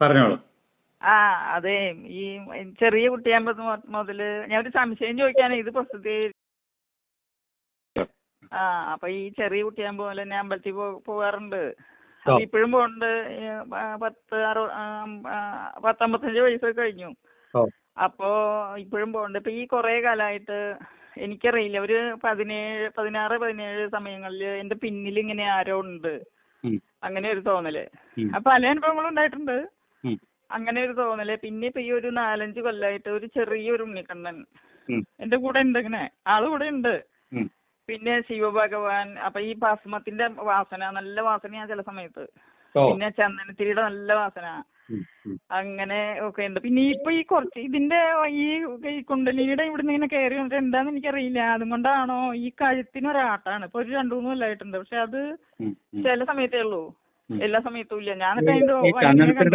പറഞ്ഞോളൂ. ആ അതെ. ഈ ചെറിയ കുട്ടിയാകുമ്പോ മുതൽ മുതൽ ഞാൻ ഒരു സംശയം ചോദിക്കാനെ. ഇത് പ്രസിദ്ധി ആ. അപ്പൊ ഈ ചെറിയ കുട്ടിയാകുമ്പോ പോലെ തന്നെ അമ്പലത്തിൽ പോകാറുണ്ട്. അപ്പൊ ഇപ്പോഴും പോകുന്നുണ്ട് പത്ത് അറു പത്തമ്പത്തഞ്ച് വയസ്സൊക്കെ കഴിഞ്ഞു. ഓ അപ്പോ ഇപ്പോഴും പോകുന്നുണ്ട് ഇപ്പൊ ഈ കൊറേ കാലമായിട്ട് എനിക്കറിയില്ല. ഒരു പതിനേഴ് പതിനാറ് പതിനേഴ് സമയങ്ങളിൽ എന്റെ പിന്നിൽ ഇങ്ങനെ ആരോ ഉണ്ട്. അങ്ങനെ ഒരു തോന്നൽ. അപ്പൊ പല അനുഭവങ്ങളും ഉണ്ടായിട്ടുണ്ട്. അങ്ങനെ ഒരു തോന്നൽ. പിന്നെ ഇപ്പൊ ഈ ഒരു നാലഞ്ച് കൊല്ലായിട്ട് ഒരു ചെറിയൊരു ഉണ്ണിക്കണ്ണൻ. ഉം. എന്റെ കൂടെ ഉണ്ട് ഇങ്ങനെ. ആൾ കൂടെ ഉണ്ട്. പിന്നെ ശിവഭഗവാൻ. അപ്പൊ ഈ ഭസ്മത്തിന്റെ വാസന നല്ല വാസനയാ ചില സമയത്ത്. പിന്നെ ചന്ദനത്തിരിയുടെ നല്ല വാസന. അങ്ങനെ ഒക്കെ ഉണ്ട്. പിന്നെ ഇപ്പൊ ഈ കുറച്ച് ഇതിന്റെ ഈ കുണ്ടലിനിയുടെ ഇവിടുന്ന് ഇങ്ങനെ കയറി വന്നിട്ട് എന്താന്ന് എനിക്കറിയില്ല. അതുകൊണ്ടാണോ ഈ കഴുത്തിനൊരാട്ടാണ്. ഇപ്പൊ ഒരു രണ്ടു മൂന്ന് കൊല്ലായിട്ടുണ്ട്. പക്ഷെ അത്. ചില സമയത്തേ ഉള്ളൂ. എല്ലാ സമയത്തും ഇല്ല. ഞാനൊക്കെ അതിന്റെ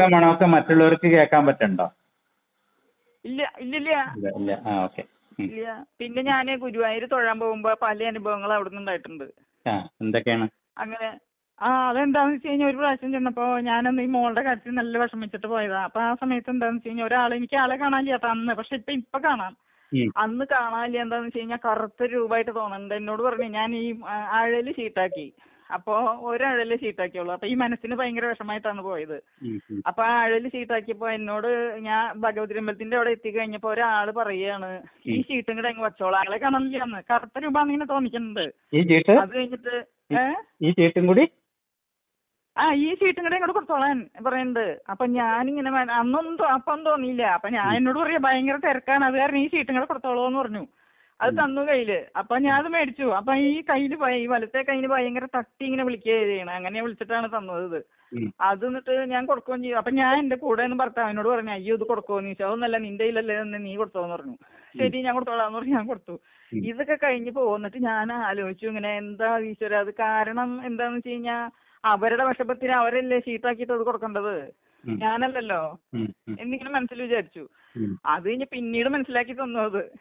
ഈ. മണമൊക്കെ മറ്റുള്ളവർക്ക് കേൾക്കാൻ പറ്റണ്ടോ? ഇല്ല ഇല്ലില്ല. ഇല്ല ഇല്ല. ആ ഓക്കെ. ഇല്ല. പിന്നെ ഞാൻ ഗുരുവായൂർ തൊഴാൻ പോകുമ്പോ പല അനുഭവങ്ങൾ അവിടെ നിന്ന് ഉണ്ടായിട്ടുണ്ട്. ആ എന്തൊക്കെയാണ്? അങ്ങനെ ആ അതെന്താന്ന് വെച്ച് കഴിഞ്ഞാൽ ഒരു പ്രാവശ്യം ചെന്നപ്പോ ഞാനന്ന് ഈ മോളുടെ കാര്യത്തിൽ നല്ല വിഷമിച്ചിട്ട് പോയതാ. അപ്പൊ ആ സമയത്ത് എന്താന്ന് വെച്ച് കഴിഞ്ഞാൽ ഒരാളെ എനിക്ക് ആളെ കാണാനില്ല കേട്ടോ അന്ന്. പക്ഷെ ഇപ്പൊ ഇപ്പൊ കാണാം. അന്ന് കാണാനില്ല എന്താന്ന് വെച്ച് കഴിഞ്ഞാൽ കറുത്ത രൂപമായിട്ട് തോന്നുന്നുണ്ട്. എന്നോട് പറഞ്ഞു ഞാൻ ഈ ആഴയിൽ ചീട്ടാക്കി അപ്പോ ഒരഴൽ ചീത്താക്കിയുള്ളൂ അപ്പൊ ഈ മനസ്സിന് ഭയങ്കര വിഷമായിട്ടാണ് പോയത്. അപ്പൊ ആ അഴൽ ചീത്താക്കിയപ്പോ എന്നോട് ഞാൻ ഭഗവതി അമ്പലത്തിന്റെ അവിടെ എത്തി കഴിഞ്ഞപ്പോ ഒരാൾ പറയാണ് ഈ ചീട്ടും കൂടെ അങ്ങ് വെച്ചോളാം. ആളെ കാണാനില്ല അന്ന് കറുത്ത രൂപ ഇങ്ങനെ തോന്നിക്കുന്നുണ്ട്. അത് കഴിഞ്ഞിട്ട് ഈ ചീട്ടും കൂടി? ആ ഈ ചീട്ടും കൂടെ ഇങ്ങോട്ട് കൊടുത്തോളാൻ പറയുന്നുണ്ട്. അപ്പൊ ഞാനിങ്ങനെ അന്നൊന്നും അപ്പം തോന്നിയില്ല. അപ്പൊ ഞാൻ എന്നോട് പറയാ ഭയങ്കര തിരക്കാണ്. അത് കാരണം ഈ ചീട്ടും കൂടെ കൊടുത്തോളൂ എന്ന് പറഞ്ഞു. അത് തന്നു കയ്യിൽ. അപ്പൊ ഞാൻ അത് മേടിച്ചു. അപ്പൊ ഈ കയ്യിൽ ഈ വലത്തെ കയ്യിൽ ഭയങ്കര തട്ടി ഇങ്ങനെ വിളിക്കുകയാണ് ചെയ്യണേ. അങ്ങനെ വിളിച്ചിട്ടാണ് തന്നത് ഇത്. അത് എന്നിട്ട് ഞാൻ കൊടുക്കുകയും ചെയ്തു. അപ്പൊ ഞാൻ എന്റെ കൂടെ നിന്ന് ഭർത്താവിനോട് പറഞ്ഞു അയ്യോ ഇത് കൊടുക്കുമെന്ന് ചോദിച്ചു അതൊന്നല്ല നിന്റെ കയ്യിലല്ലേ എന്ന് നീ കൊടുത്തോന്ന് പറഞ്ഞു. ശരി ഞാൻ കൊടുത്തോളാന്ന് പറഞ്ഞു ഞാൻ കൊടുത്തു. ഇതൊക്കെ കഴിഞ്ഞ് പോന്നിട്ട് ഞാൻ ആലോചിച്ചു ഇങ്ങനെ എന്താ ഈശ്വര അത് കാരണം എന്താന്ന് വെച്ച് കഴിഞ്ഞാ അവരുടെ വിഷമത്തിന് അവരല്ലേ ഷീട്ടാക്കിയിട്ട് അത് കൊടുക്കേണ്ടത്. ഞാനല്ലല്ലോ. എന്നിങ്ങനെ മനസ്സിൽ വിചാരിച്ചു. അത് കഴിഞ്ഞ് പിന്നീട് മനസ്സിലാക്കി തന്നു അത്?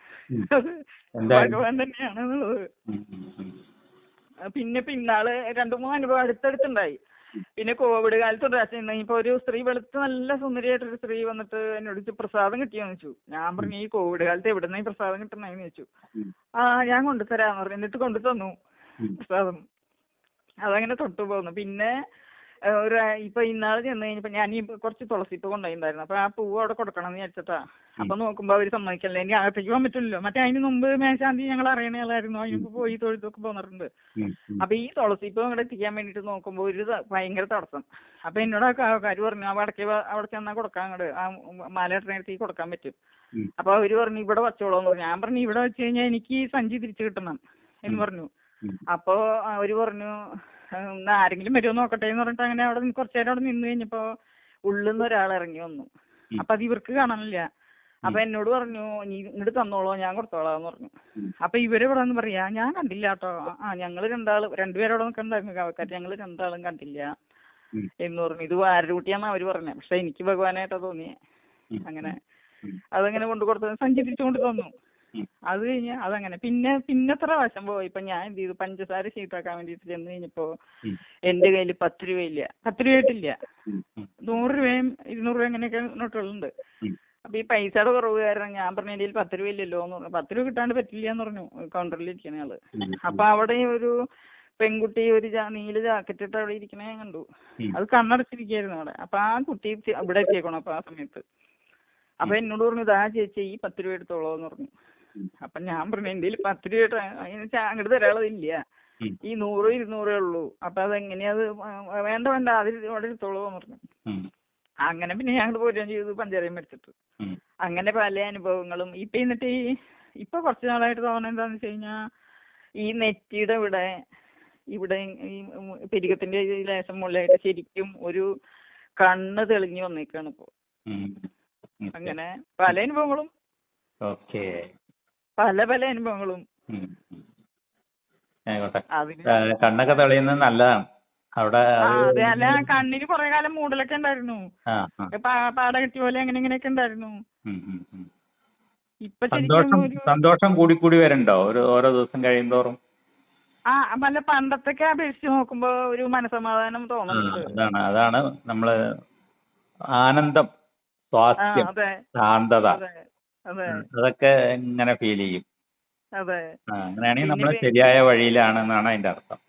ഭഗവാൻ തന്നെയാണെന്നുള്ളത്. പിന്നെ പിന്നാൾ രണ്ടു മൂന്ന് അനുഭവം അടുത്തടുത്തുണ്ടായി. പിന്നെ കോവിഡ് കാലത്ത് ഒരു പ്രാവശ്യം ഇപ്പൊ ഒരു സ്ത്രീ വെളുത്ത് നല്ല സുന്ദരിയായിട്ടൊരു സ്ത്രീ വന്നിട്ട് എന്നോട് പ്രസാദം കിട്ടിയോന്ന് വെച്ചു ഞാൻ പറഞ്ഞു ഈ കോവിഡ് കാലത്ത് എവിടുന്ന ഈ പ്രസാദം കിട്ടണെന്ന് ചോദിച്ചു. ആ ഞാൻ കൊണ്ടുതരാന്ന് പറഞ്ഞു. എന്നിട്ട് കൊണ്ടു തന്നു പ്രസാദം. അതങ്ങനെ തൊട്ടു പോന്നു. പിന്നെ ഒരു ഇപ്പൊ ഇന്നാൾ ചെന്ന് കഴിഞ്ഞപ്പോ ഞാൻ ഈ കുറച്ച് തുളസിപ്പ് കൊണ്ടുപോയിണ്ടായിരുന്നു അപ്പൊ ആ പൂവ് അവിടെ കൊടുക്കണം എന്ന് വിചാരിച്ചിട്ടാ അപ്പൊ നോക്കുമ്പോ അവർ സമ്മതിക്കല്ലേ? എനിക്ക് അകത്തേക്ക് പോകാൻ പറ്റില്ലല്ലോ. മറ്റേ അതിന് മുമ്പ് മേശാന്തി ഞങ്ങൾ അറിയണായിരുന്നു അതിന് മുമ്പ് പോയി തൊഴുത്തൊക്കെ പോന്നിട്ടുണ്ട്. അപ്പൊ ഈ തുളസിപ്പ് അങ്ങോട്ട് എത്തിക്കാൻ വേണ്ടിട്ട് നോക്കുമ്പോ ഒരു ഭയങ്കര തടസ്സം. അപ്പൊ എന്നോട് ആ കാര് പറഞ്ഞു ആ വടക്കേ അവിടെ ചെന്നാ കൊടുക്കാൻ അങ്ങോട്ട് ആ മാലയിടത്തേക്ക് കൊടുക്കാൻ പറ്റും. അപ്പൊ അവർ പറഞ്ഞു ഇവിടെ വച്ചോളൂ പറഞ്ഞു. ഞാൻ പറഞ്ഞു ഇവിടെ വെച്ച് കഴിഞ്ഞാൽ എനിക്ക് സഞ്ചി തിരിച്ചു കിട്ടണം. എന്ന് പറഞ്ഞു. അപ്പൊ അവർ പറഞ്ഞു "ഉം, എന്നാ ആരെങ്കിലും വരുമോ നോക്കട്ടെ എന്ന് പറഞ്ഞിട്ട് അങ്ങനെ അവിടെ കുറച്ചു നേരം അവിടെ നിന്ന് കഴിഞ്ഞപ്പോ ഉള്ളിൽ നിന്ന് ഒരാൾ ഇറങ്ങി വന്നു. അപ്പൊ അത് ഇവർക്ക് കാണാനില്ല. അപ്പൊ എന്നോട് പറഞ്ഞു നീ ഇങ്ങോട്ട് തന്നോളോ ഞാൻ കൊടുത്തോളാന്ന് പറഞ്ഞു. അപ്പൊ ഇവർ ഇവിടെ നിന്ന് പറയാ ഞാൻ കണ്ടില്ല കേട്ടോ. ആ ഞങ്ങൾ രണ്ടാൾ അവിടെ നിൽക്കണ്ടായിരുന്നു കാവക്കാർ ഞങ്ങൾ രണ്ടാളും കണ്ടില്ല. എന്ന് പറഞ്ഞു. ഇത് ആരുടെ കുട്ടിയാന്ന് അവർ പറഞ്ഞത് പക്ഷെ എനിക്ക് ഭഗവാനായിട്ടാ തോന്നിയേ. അങ്ങനെ. അതങ്ങനെ കൊണ്ടു കൊടുത്തു സഞ്ചരിച്ചുകൊണ്ട് കൊണ്ട് തന്നു. അത് കഴിഞ്ഞ് അതങ്ങനെ. പിന്നെ പിന്നത്തെ പ്രാവശ്യം പോയി. ഇപ്പൊ ഞാൻ എന്ത് ചെയ്തു? പഞ്ചസാര ഷീട്ടാക്കാൻ വേണ്ടിട്ട് ചെന്ന് കഴിഞ്ഞപ്പോ. എന്റെ കയ്യിൽ പത്ത് രൂപയില്ല. പത്ത് രൂപയായിട്ടില്ല. നൂറ് രൂപയും ഇരുന്നൂറ് രൂപ അങ്ങനെയൊക്കെ നോട്ടുകളുണ്ട് ഉണ്ട് അപ്പൊ ഈ പൈസയുടെ കുറവ് കാരണം ഞാൻ പറഞ്ഞ എന്റെ കയ്യിൽ പത്ത് രൂപ ഇല്ലല്ലോ എന്ന് പറഞ്ഞു. പത്ത് രൂപ കിട്ടാണ്ട് പറ്റില്ല എന്ന് പറഞ്ഞു. കൗണ്ടറിൽ ഇരിക്കണ ആൾ. അപ്പൊ അവിടെ ഒരു പെൺകുട്ടി ഒരു നീല ജാക്കറ്റ് ഇട്ട് അവിടെ ഇരിക്കണേ ഞാൻ കണ്ടു. അത് കണ്ണടച്ചിരിക്കായിരുന്നു അവിടെ. അപ്പൊ ആ കുട്ടി അവിടെ ഇവിടെ എത്തിയേക്കണം അപ്പൊ ആ സമയത്ത്. അപ്പൊ എന്നോട് പറഞ്ഞു ഇതാ ചേച്ചി ഈ പത്ത് രൂപ എടുത്തോളൂ എന്ന് പറഞ്ഞു. അപ്പൊ ഞാൻ പറഞ്ഞു എന്റെ കയ്യിൽ പത്ത് രൂപ അങ്ങോട്ട് തരാനുള്ളതില്ല. ഈ നൂറ് ഇരുന്നൂറേ ഉള്ളൂ. അപ്പൊ അതെങ്ങനെയാ അത് വേണ്ട വേണ്ട. അതിൽ ഇവിടെ എടുത്തോളൂ പറഞ്ഞു. അങ്ങനെ പിന്നെ ഞാൻ അങ്ങോട്ട് പോരുകയും ചെയ്തു പഞ്ചാരയും മേടിച്ചിട്ട് അങ്ങനെ പല അനുഭവങ്ങളും. ഇപ്പൊ എന്നിട്ട് ഈ ഇപ്പൊ കുറച്ച് നാളായിട്ട് തോന്നുന്നത് എന്താന്ന് വെച്ച് കഴിഞ്ഞാ ഈ നെറ്റിയുടെ ഇവിടെ ഇവിടെ ഈ പെരുകത്തിന്റെ ലേശം മുകളിലായിട്ട് ശരിക്കും ഒരു കണ്ണ് തെളിഞ്ഞു വന്നേക്കാണ് ഇപ്പൊ. അങ്ങനെ പല അനുഭവങ്ങളും. ഓക്കെ. പല പല അനുഭവങ്ങളും. കണ്ണൊക്കെ തെളിയുന്നത് നല്ലതാണ്. അവിടെ അത് അല്ല കണ്ണിന് കുറെ കാലം മൂടലൊക്കെ ഉണ്ടായിരുന്നു. പാട കെട്ടി പോലെ അങ്ങനെ ഇങ്ങനെയൊക്കെ ഉണ്ടായിരുന്നു. ഇപ്പൊ സന്തോഷം സന്തോഷം കൂടി കൂടി വരണ്ടോ? ഒരു ഓരോ ദിവസം കഴിയുന്തോറും? ആ അല്ല പണ്ടത്തൊക്കെ അപേക്ഷിച്ച് നോക്കുമ്പോ ഒരു മനസമാധാനം തോന്നുന്നുണ്ട്. അതാണ് അതാണ് നമ്മൾ ആനന്ദം സ്വാസ്ഥ്യം ശാന്തത. അതെ. അതെ അതൊക്കെ ഇങ്ങനെ ഫീൽ ചെയ്യും. അതെ. അങ്ങനെയാണെങ്കിൽ നമ്മൾ ശരിയായ വഴിയിലാണെന്നാണ് അതിന്റെ അർത്ഥം.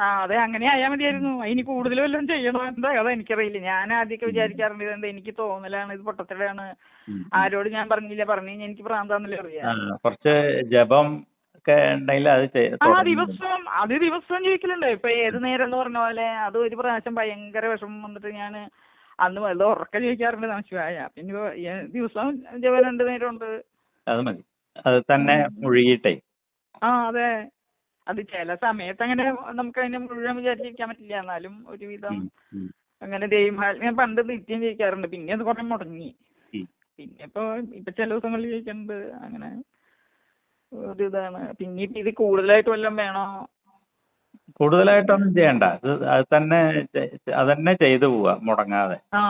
ആ അതെ അങ്ങനെ ആയാൽ മതിയായിരുന്നു. ഇനി കൂടുതൽ വല്ലതും ചെയ്യണോ? എന്താ? അതാ എനിക്കറിയില്ല. ഞാൻ ആദ്യമൊക്കെ വിചാരിക്കാറുണ്ട് ഇതെന്താ? എനിക്ക് തോന്നലാണ് ഇത് പൊട്ടത്തലാണ്. ആരോട് ഞാൻ പറഞ്ഞില്ല? പറഞ്ഞു കഴിഞ്ഞാൽ എനിക്ക് പ്രാന്താന്നല്ലേ അറിയാം കുറച്ച് ജപം ഒക്കെ ഉണ്ടെങ്കിൽ അത് ആ തുടങ്ങുന്നു. ദിവസം അത് ദിവസം ചോദിക്കലുണ്ട് ഇപ്പൊ ഏത് നേരം എന്ന് പറഞ്ഞ പോലെ അത് ഒരു പ്രാവശ്യം ഭയങ്കര വിഷമം വന്നിട്ട് ഞാൻ അന്ന് വല്ല ഉറക്കം ചോദിക്കാറുണ്ട് നമശിവായ പിന്നെ ഇപ്പൊ ഈ ദിവസം ജപം രണ്ട് നേരം ഉണ്ട് അത് മതി. അത് തന്നെ മുഴുകിയിട്ടേ. ആ അതെ. അത് ചില സമയത്ത് അങ്ങനെ നമുക്ക് അതിനെ മുഴുവൻ വിചാരിച്ചിരിക്കാൻ പറ്റില്ല. എന്നാലും ഒരുവിധം അങ്ങനെ ദൈവം ഞാൻ പണ്ട് നിത്യം ചോദിക്കാറുണ്ട്. പിന്നെ അത് കുറെ മുടങ്ങി. പിന്നെ ഇപ്പൊ ഇപ്പൊ ചില ദിവസങ്ങളിൽ ചോദിക്കുന്നുണ്ട് അങ്ങനെ ഒരു ഇതാണ്. പിന്നെ ഇത് കൂടുതലായിട്ട് വല്ലതും വേണോ? കൂടുതലായിട്ടൊന്നും ചെയ്യണ്ട. അത് അത് തന്നെ അതന്നെ അത് തന്നെ ചെയ്തു പോവാ മുടങ്ങാതെ. ആ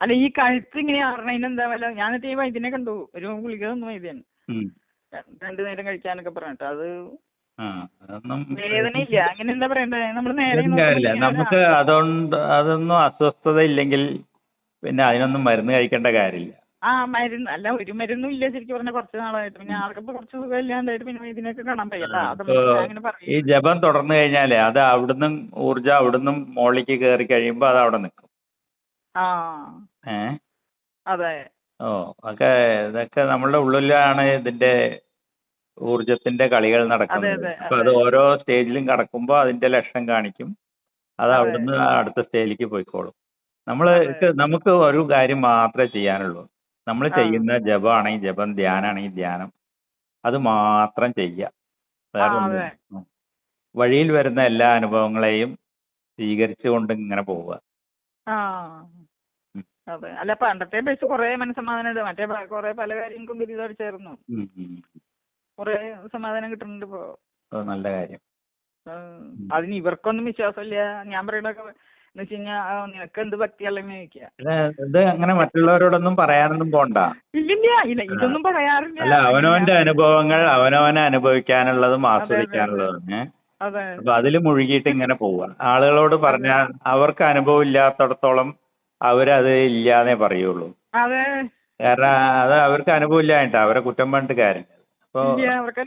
അല്ല ഈ കഴുത്ത് ഇങ്ങനെ വല്ല ഞാൻ എന്നിട്ട് ഈ വൈദ്യനെ കണ്ടു. ഒരു ഗുളിക തന്നു വൈദ്യൻ. രണ്ടു നേരം കഴിക്കാനൊക്കെ പറഞ്ഞിട്ട് അത് വേദനയില്ല. അങ്ങനെ എന്താ പറയണ്ടേ? നമ്മൾ നേരെ നമുക്ക് അതുകൊണ്ട് അതൊന്നും അസ്വസ്ഥത ഇല്ലെങ്കിൽ പിന്നെ അതിനൊന്നും മരുന്ന് കഴിക്കേണ്ട കാര്യമില്ല. ആ മരുന്ന് അല്ല ഒരു മരുന്നും ഇല്ല ശരിക്കും പറഞ്ഞാൽ കുറച്ച് നാളായിട്ട്. പിന്നെ ആൾക്കിപ്പോ കുറച്ച് സുഖമില്ലാണ്ടായിട്ട് പിന്നെ ഇതിനൊക്കെ കാണാൻ പയ്യട്ടാ അത്. അങ്ങനെ ഈ പറയും ജപം തുടർന്നു കഴിഞ്ഞാലേ അത് അവിടുന്ന് ഊർജം അവിടുന്ന് മുകളിലേക്ക് കയറി കഴിയുമ്പോൾ അത് അവിടെ നിൽക്കും. ആ. ഏ? അതെ. ഓ ഒക്കെ ഇതൊക്കെ നമ്മളുടെ ഉള്ളിലാണ് ഇതിന്റെ ഊർജത്തിന്റെ കളികൾ നടക്കുന്നത്. അതെ, അപ്പൊ അത് ഓരോ സ്റ്റേജിലും കടക്കുമ്പോൾ അതിന്റെ ലക്ഷണം കാണിക്കും. അത് അതെ. അവിടുന്ന് അടുത്ത സ്റ്റേജിലേക്ക് പോയിക്കോളും. നമ്മൾ അതെ. നമുക്ക് ഒരു കാര്യം മാത്രമേ ചെയ്യാനുള്ളൂ. നമ്മൾ. ചെയ്യുന്ന ജപമാണെങ്കിൽ ജപം ധ്യാനാണെങ്കിൽ ധ്യാനം അത് മാത്രം ചെയ്യുക വേറെ ഒന്നും അതെ. ഉം. വഴിയിൽ വരുന്ന എല്ലാ അനുഭവങ്ങളെയും സ്വീകരിച്ചുകൊണ്ട് ഇങ്ങനെ പോവുക ആ ഉം. അതെ അല്ല പണ്ടത്തെ ബസ് കുറെ മനസ്സമാധാനം ഉണ്ട് മറ്റേ പ- കുറെ പല കാര്യങ്ങൾക്കും ബിരുദടിച്ചായിരുന്നു ഉം, ഉം. കുറെ സമാധാനം കിട്ടുന്നുണ്ട് ഇപ്പോ അത് നല്ല കാര്യം ഉം. അതിന് ഇവർക്കൊന്നും വിശ്വാസമില്ല ഞാൻ പറയണൊക്കെ എന്ന് വെച്ച് കഴിഞ്ഞാ നിനക്ക് എന്ത് ഭക്തിയല്ലെന്ന് ചോദിക്കുക ഇത് അങ്ങനെ മറ്റുള്ളവരോടൊന്നും പറയാനൊന്നും പോണ്ട. ഇല്ലില്ല ഇല്ല ഇതൊന്നും പറയാറില്ല. അല്ല അവനവന്റെ അനുഭവങ്ങൾ അവനവനെ അനുഭവിക്കാനുള്ളതും ആസ്വദിക്കാനുള്ളതും അപ്പൊ അതിൽ മുഴുകിയിട്ട് ഇങ്ങനെ പോവുക ആളുകളോട് പറഞ്ഞാൽ അവർക്ക് അനുഭവം ഇല്ലാത്തടത്തോളം അവരത് ഇല്ലാന്നേ പറയുള്ളൂ. കാരണം അത് അവർക്ക് അനുഭവം ഇല്ലായിട്ടാ അവരെ കുറ്റം പറഞ്ഞിട്ട് കാര്യം അപ്പൊ ഇല്ല അവർക്ക്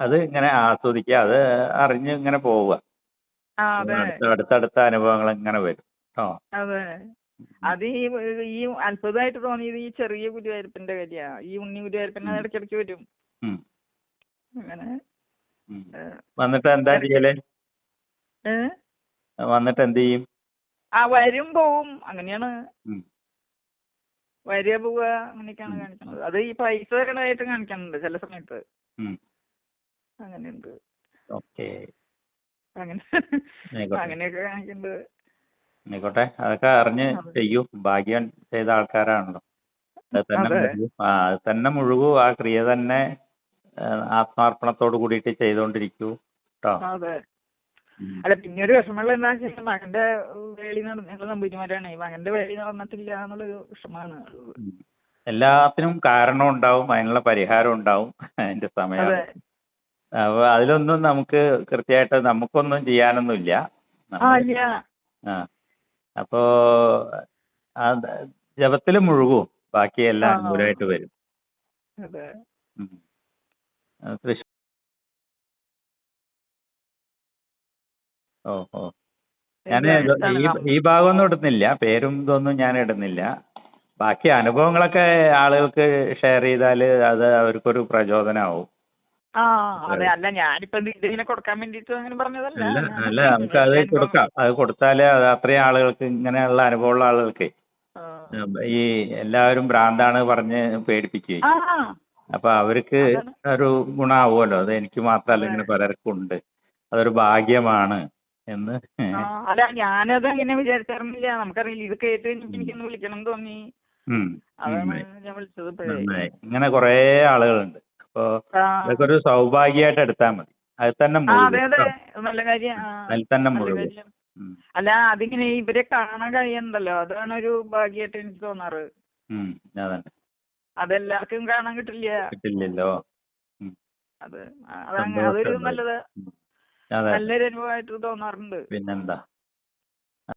അത് ഇങ്ങനെ ആസ്വദിക്കുക അത് അറിഞ്ഞ് ഇങ്ങനെ പോവുക. ആ അതെ. അടുത്ത അടുത്തടുത്ത അനുഭവങ്ങൾ ഇങ്ങനെ വരും. കേട്ടോ അതെ. അത് ഈ ഈ അത്ഭുതമായിട്ട് തോന്നിയത് ഈ ചെറിയ ഗുരുവായൂരപ്പന്റെ കാര്യ ഈ ഉണ്ണി ഗുരുവായൂരപ്പൻ ഇടയ്ക്കിടയ്ക്ക് വരും. ഉം. അങ്ങനെ. ഏ, വന്നിട്ട് എന്താ ചെയ്യൽ? ഏ? വന്നിട്ട് എന്ത് ചെയ്യും? ആ വരും പോവും. അങ്ങനെയാണ്. ഉം. വരിക പോവുക അങ്ങനെയൊക്കെയാണ്. കാണിക്കുന്നത്. അത് ഈ പൈസ കടമായിട്ട് കാണിക്കുന്നുണ്ട് ചില സമയത്ത്. ഉം. അങ്ങനെയുണ്ട്. ഓക്കെ. അങ്ങനെ. അങ്ങനെയൊക്കെ കാണിക്കുന്നുണ്ട് ആയിക്കോട്ടെ. അതൊക്കെ അറിഞ്ഞ്. ചെയ്യൂ. ഭാഗ്യം ചെയ്ത ആൾക്കാരാണല്ലോ. അത് തന്നെ അതെ. ആ അത് തന്നെ മുഴുകൂ ആ ക്രിയ തന്നെ ആത്മാർപ്പണത്തോട് കൂടിയിട്ട് ചെയ്തുകൊണ്ടിരിക്കൂ കേട്ടോ. അല്ല പിന്നെ ഒരു വിഷമമുള്ള എന്താ വെച്ചാൽ മകന്റെ വേളി നടന്ന ഞങ്ങൾ നമ്പൂതിരിമാരാണ്. മകന്റെ വേളി നടന്നിട്ടില്ല എന്നുള്ളൊരു വിഷമാണ്. എല്ലാത്തിനും കാരണം ഉണ്ടാവും. അതിനുള്ള പരിഹാരം ഉണ്ടാവും. അതിന്റെ സമയം അപ്പൊ അതിലൊന്നും നമുക്ക് കൃത്യമായിട്ട് നമുക്കൊന്നും ചെയ്യാനൊന്നുമില്ല. ആ നമ്മൾ അത് ജപത്തിൽ മുഴുകൂ. ബാക്കി എല്ലാം അനുകൂലമായിട്ട് വരും. തൃശ്ശൂർ ഓ ഓ. ഞാൻ ഈ ഭാഗമൊന്നും ഇടുന്നില്ല. പേരും ഇതൊന്നും ഞാൻ ഇടുന്നില്ല. ബാക്കി അനുഭവങ്ങളൊക്കെ ആളുകൾക്ക് ഷെയർ ചെയ്താൽ അത് അവർക്കൊരു പ്രചോദനമാവും ആ അതെ. അല്ല ഞാനിപ്പോ ഇത് ഇതിങ്ങനെ കൊടുക്കാൻ വേണ്ടിട്ട് അങ്ങനെ പറഞ്ഞതല്ല. അല്ല നമുക്ക് അത് കൊടുക്കാം. അത് കൊടുത്താലേ അത് അത്രയും ആളുകൾക്ക് ഇങ്ങനെയുള്ള അനുഭവമുള്ള ആളുകൾക്ക്. ഈ എല്ലാവരും ഭ്രാന്താണ് പറഞ്ഞ് പേടിപ്പിക്കുകയും അപ്പൊ അവർക്ക് ഒരു ഗുണമാവുമല്ലോ. അത് എനിക്ക് മാത്രമല്ല ഇങ്ങനെ പലർക്കും ഉണ്ട്. അതൊരു ഭാഗ്യമാണ് എന്ന്. അല്ല ഞാനത് അങ്ങനെ വിചാരിച്ചായിരുന്നില്ല നമുക്കറിയില്ല. ഇത് കേട്ട് എനിക്കൊന്ന് വിളിക്കണം തോന്നി. അതാണ് ഞാൻ വിളിച്ചത് ഇങ്ങനെ കുറേ ആളുകളുണ്ട്. അപ്പൊ ആ. അതൊക്കെ ഒരു സൗഭാഗ്യമായിട്ട് എടുത്താൽ മതി. അതിൽ തന്നെ മുഴുകും. അതിൽ തന്നെ മുഴുകും. അല്ല അതിങ്ങനെ ഇവരെ കാണാൻ കഴിയണ്ടല്ലോ. അതാണ് ഒരു ഭാഗ്യമായിട്ട് എനിക്ക് തോന്നാറ്. അതെല്ലാവർക്കും കാണാൻ കിട്ടില്ല. കിട്ടില്ലല്ലോ. അത് അതൊരു. നല്ലത്. നല്ലൊരു അനുഭവമായിട്ട് തോന്നാറുണ്ട്. പിന്നെന്താ?